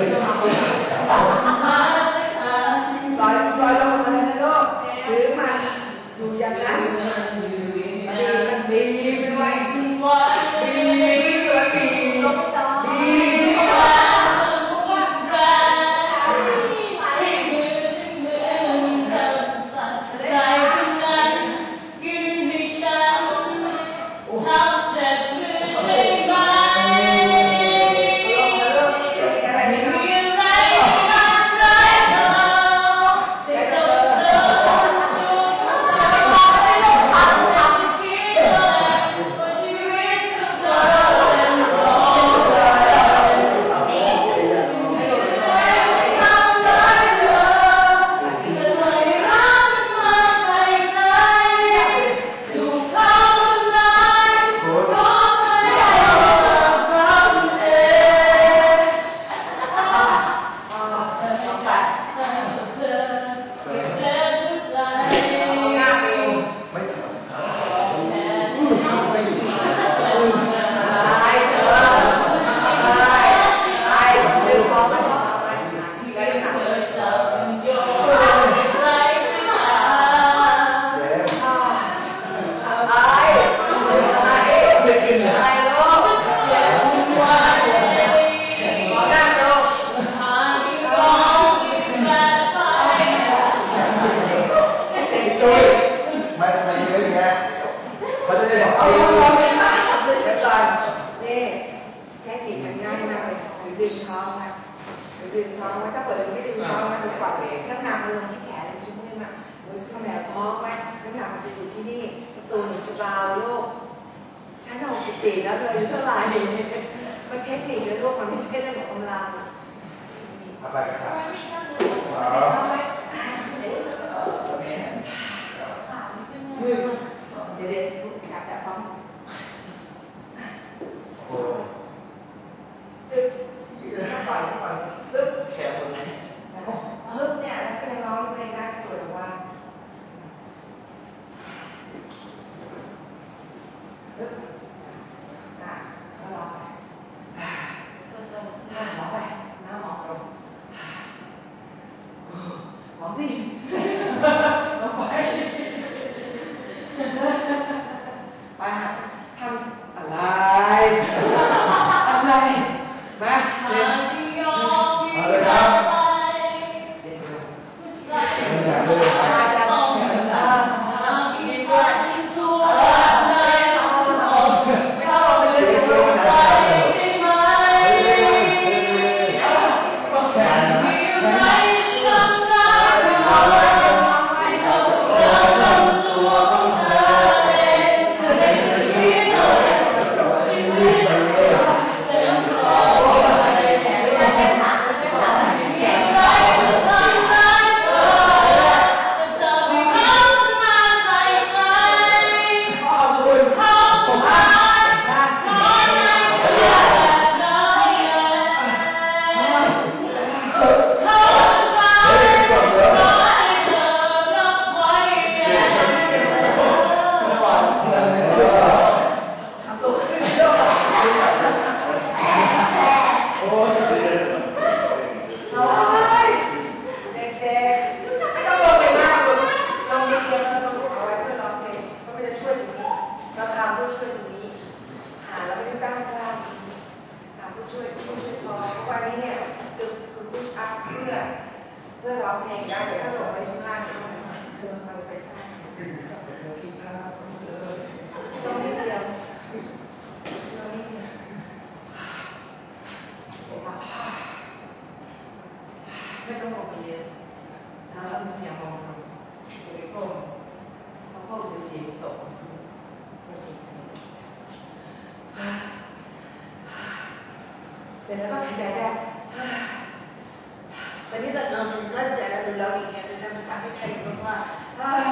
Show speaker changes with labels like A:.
A: Thank you. ดึง
B: เท้า
A: มาหรือดึงท้องไว้ถ้าเปิดไม่ดึงท้องไว้มันกว่าเองน้ำหนักมันลงที่แขนจุ๊บนี่มาเหมือนจะแหมท้องไว้น้ำหนักมันจะอยู่ที่นี่ตัวหนูจะเบาโลกฉันหกสิบสี่แล้วเลยเท่าไหร่มันเทคนิคเลยลูกมันไม่ใช่เรื่องของกำลัง
B: อะ
A: ไรกัน
B: ครับ
A: ร้
B: อ
A: งเงได้แต่ถ้าหลงไปท่บ้านคือมันไปสร้าง
B: เธอที่ภาของเธอ
A: ตรงนี้เดียวตรงนี้เดียวไม่ต้งมอไปเยอะแล้วมันอย่ามองลงอย่ไปก้มเพราะก้มจะเสียงตกโปรเจกต์เสียงแต่แล้วก็หายใจได้ lá. Ai,